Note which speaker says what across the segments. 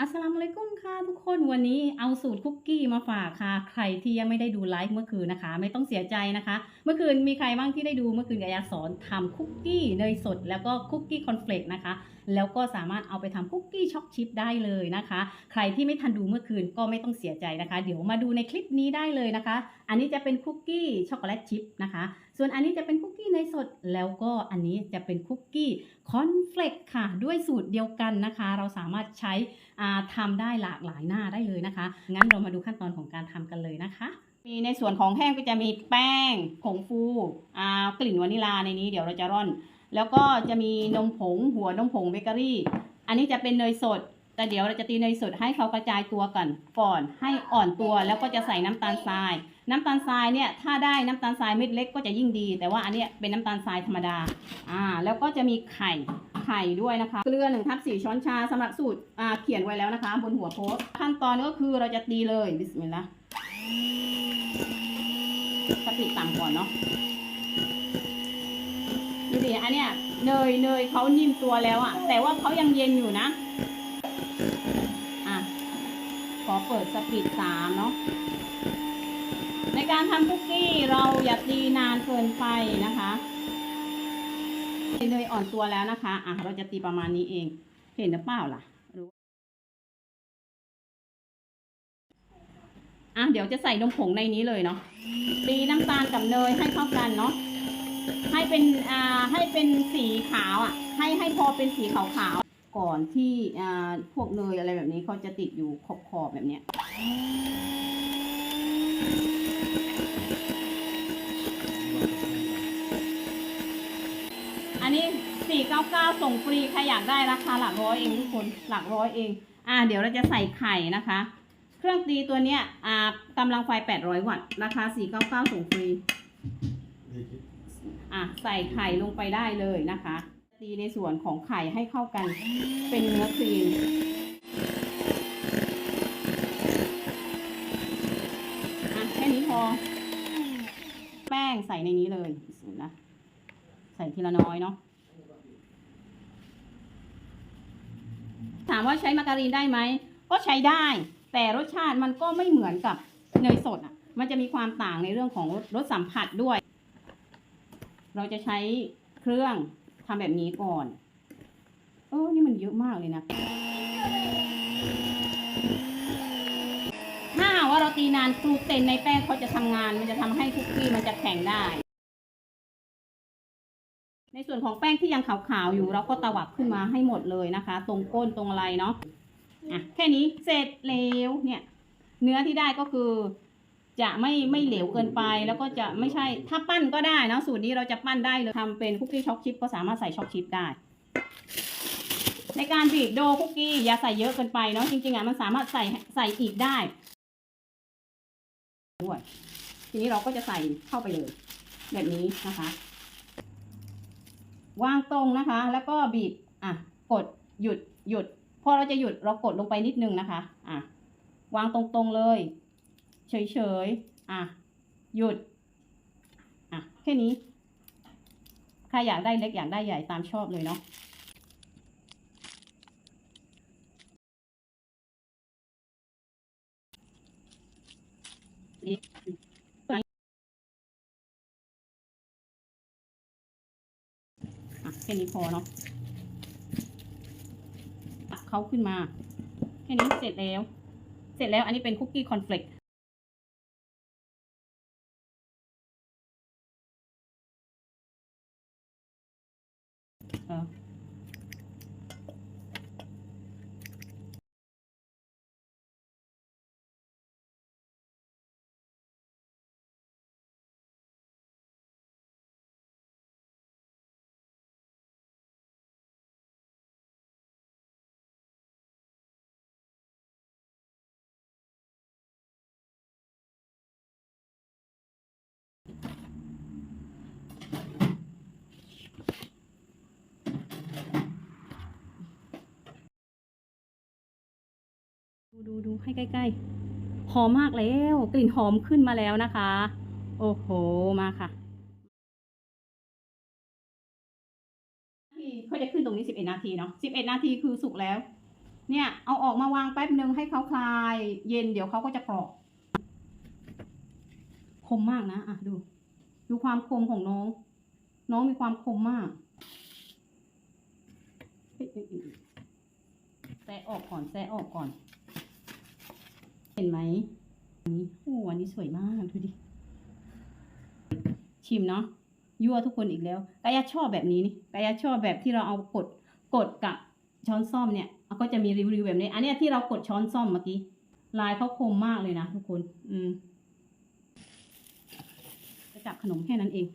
Speaker 1: อัสลามุอะลัยกุมค่ะทุกคนวันนี้เอาสูตรคุกกี้มาฝากค่ะ ใครที่ยังไม่ได้ดูไลฟ์เมื่อคืนนะคะ ไม่ต้องเสียใจนะคะ เมื่อคืนมีใครบ้างที่ได้ดูเมื่อคืนกับยาสอนทำคุกกี้เนยสดแล้วก็คุกกี้คอนเฟลกนะคะ แล้วก็สามารถเอาไปทำคุกกี้ช็อกชิพได้เลยนะคะ ใครที่ไม่ทันดูเมื่อคืนก็ไม่ต้องเสียใจนะคะ เดี๋ยวมาดูในคลิปนี้ได้เลยนะคะ อันนี้จะเป็นคุกกี้ช็อกโกแลตชิพนะคะ ส่วนอันนี้จะเป็นคุกกี้เนยสด แล้วก็อันนี้จะเป็นคุกกี้คอนเฟลกค่ะ ด้วยสูตรเดียวกันนะคะ เราสามารถใช้ทำได้หลากหลายหน้าได้เลยนะคะ งั้นเรามาดูขั้นตอนของการทำกันเลยนะคะมีในส่วนของแห้งก็จะมีแป้งผงฟูกลิ่นวานิลาในนี้เดี๋ยวเราจะร่อน แล้วก็จะมีนมผงหัวนมผงเบเกอรี่ อันนี้จะเป็นเนยสด แต่เดี๋ยวเราจะตีเนยสดให้เขากระจายตัวกันก่อนให้อ่อนตัวแล้วก็จะใส่น้ำตาลทราย น้ำตาลทรายเนี่ยถ้าได้น้ำตาลทรายเม็ดเล็กก็จะยิ่งดี แต่ว่าอันนี้เป็นน้ำตาลทรายธรรมดาอ่าแล้วก็จะมีไข่ไข่ด้วยนะคะเกลือหนึ่งทับสี่ช้อนชาสำหรับสูตรอ่าเขียนไว้แล้วนะคะ บนหัวโพสขั้นตอนก็คือเราจะตีเลยบิสมิลลาห์สปีดต่ำก่อนเนาะ ดูดิอันเนี้ยเนยเนยเขานิ่มตัวแล้วอะแต่ว่าเขายังเย็นอยู่นะอะขอเปิดสปีดสามเนาะในการทำคุกกี้เราอย่าตีนานเกินไปนะคะเนยอ่อนตัวแล้วนะคะ อะเราจะตีประมาณนี้เอง เห็นหรือเปล่าล่ะรู้อะเดี๋ยวจะใส่นมผงในนี้เลยเนาะตีน้ำตาลกับเนยให้เข้ากันเนาะ ให้เป็นอ่าให้เป็นสีขาวอะ ให้ให้พอเป็นสีขาวๆก่อนที่อ่าพวกเนยอะไรแบบนี้เขาจะติดอยู่ขอบๆแบบเนี้ยอันนี้ 499 ส่งฟรีใครอยากได้ราคาหลักร้อยเองทุกคนหลักร้อยเอง อ่า เดี๋ยวเราจะใส่ไข่นะคะ เครื่องตีตัวเนี้ยอ่ากำลังไฟ 800 วัตต์ราคา 499 ส่งฟรี อะใส่ไข่ลงไปได้เลยนะคะตีในส่วนของไข่ให้เข้ากัน เป็นเนื้อครีมอะแค่นี้พอ แป้งใส่ในนี้เลยบิสมิลลาห์ใส่ทีละน้อยเนาะถามว่าใช้มาการีนได้ไหม ก็ใช้ได้ แต่รสชาติมันก็ไม่เหมือนกับเนยสดอะ มันจะมีความต่างในเรื่องของรสสัมผัสด้วย เราจะใช้เครื่องทำแบบนี้ก่อน เออ นี่มันเยอะมากเลยนะ ถ้าว่าเราตีนานกลูเตนในแป้งเขาจะทำงาน มันจะทำให้คุกกี้มันจะแข็งได้ ในส่วนของแป้งที่ยังขาวๆอยู่ เราก็ตวัดขึ้นมาให้หมดเลยนะคะ ตรงก้นตรงอะไรเนาะ อะ แค่นี้เสร็จแล้วเนี่ย เนื้อที่ได้ก็คือ จะไม่ไม่เหลวเกินไปแล้วก็จะไม่ใช่ถ้าปั้นก็ได้นะสูตรนี้เราจะปั้นได้เลยทำเป็นคุกกี้ช็อกชิพก็สามารถใส่ช็อกชิพได้ ในการบีบโดคุกกี้อย่าใส่เยอะเกินไปเนาะจริงๆอะมันสามารถใส่ใส่อีกได้ด้วยทีนี้เราก็จะใส่เข้าไปเลย แบบนี้นะคะ วางตรงนะคะ แล้วก็บีบอะกดหยุดหยุดพอเราจะหยุดเรากดลงไปนิดนึงนะคะ อะวางตรงๆเลย เฉยๆ อะ หยุด อะ แค่นี้ ใครอยากได้เล็กอยากได้ใหญ่ตามชอบเลยเนาะอะแค่นี้พอเนาะตักเขาขึ้นมา แค่นี้เสร็จแล้ว เสร็จแล้วอันนี้เป็นคุกกี้คอนเฟลกเอ ให้ใกล้ ๆ หอมมากแล้วกลิ่นหอมขึ้นมาแล้วนะคะ โอ้โหมาค่ะเขาจะขึ้นตรงนี้11นาทีเนาะ11นาทีคือสุกแล้ว เนี่ยเอาออกมาวางแป๊บหนึ่งให้เขาคลาย เย็นเดี๋ยวเขาก็จะกรอบคมมากนะอะดู ดูความคมของน้อง น้องมีความคมมากแซะออกก่อนแซะออกก่อน เห็นไหมอันนี้โอ้อันนี้สวยมากดูดิ ชิมเนาะ ยั่วทุกคนอีกแล้วกายาชอบแบบนี้นี่กายาชอบแบบที่เราเอากด กดกับช้อนซ่อมเนี่ย ก็จะมีรีวิวแบบนี้ อันนี้ที่เรากดช้อนซ่อมเมื่อกี้ ลายเขาคมมากเลยนะทุกคน อืมจะจับขนมแค่นั้นเอง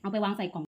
Speaker 1: เอาไปวางใส่กล่อง